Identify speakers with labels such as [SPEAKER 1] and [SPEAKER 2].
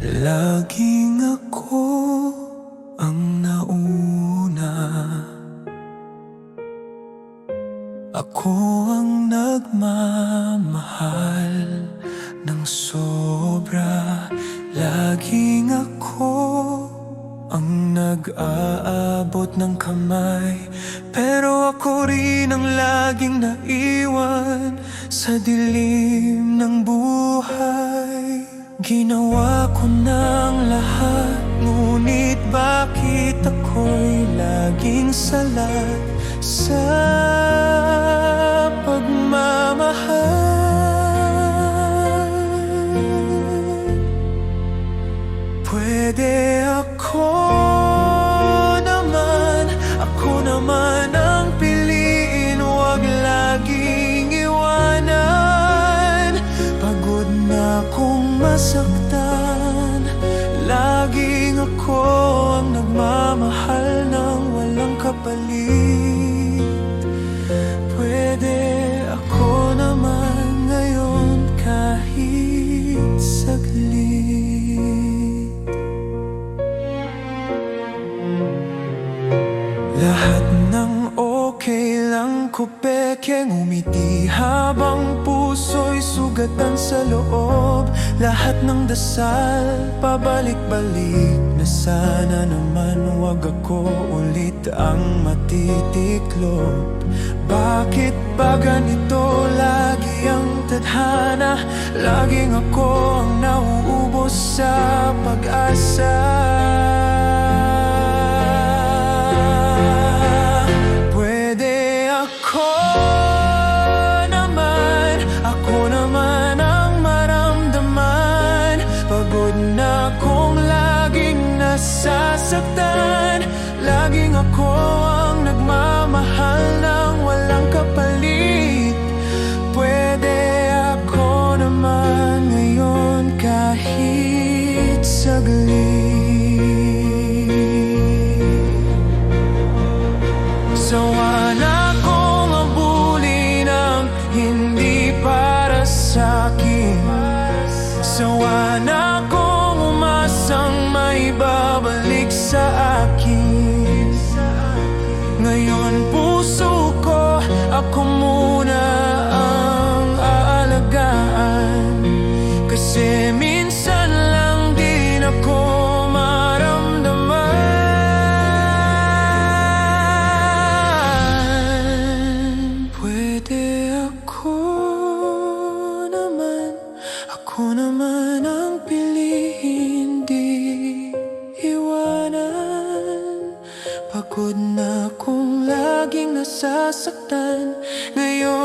[SPEAKER 1] Laging ako ang nauna. Ako ang nagmamahal ng sobra. Laging ako ang nag-aabot ng kamay. Pero ako rin ang laging naiwan Sa dilim ng buhay Ginawa ko ng lahat Ngunit bakit ako'y laging salat Sa pagmamahal? Pwede kong masaktan. Laging ako ang nagmamahal ng walang kapalit. Pwede ako naman ngayon kahit saglit. Lahat ng okay lang ko peke Ngumiti habang puso'y sugatan sa loob. Lahat ng dasal pabalik-balik Na sana naman. Wag ako ulit ang matitiklop. Bakit ba ganito? Lagi ang tadhana. Laging ako ang nauubos sa pag-asa. Pwede ako nasasaktan. Laging ako ang nagmamahal ng Ako muna ang aalagaan. Kasi minsan lang din ako maramdaman. Pwede ako naman Ako naman ang pilihin Di iwanan. Pagod na nasasaktan. Ngayon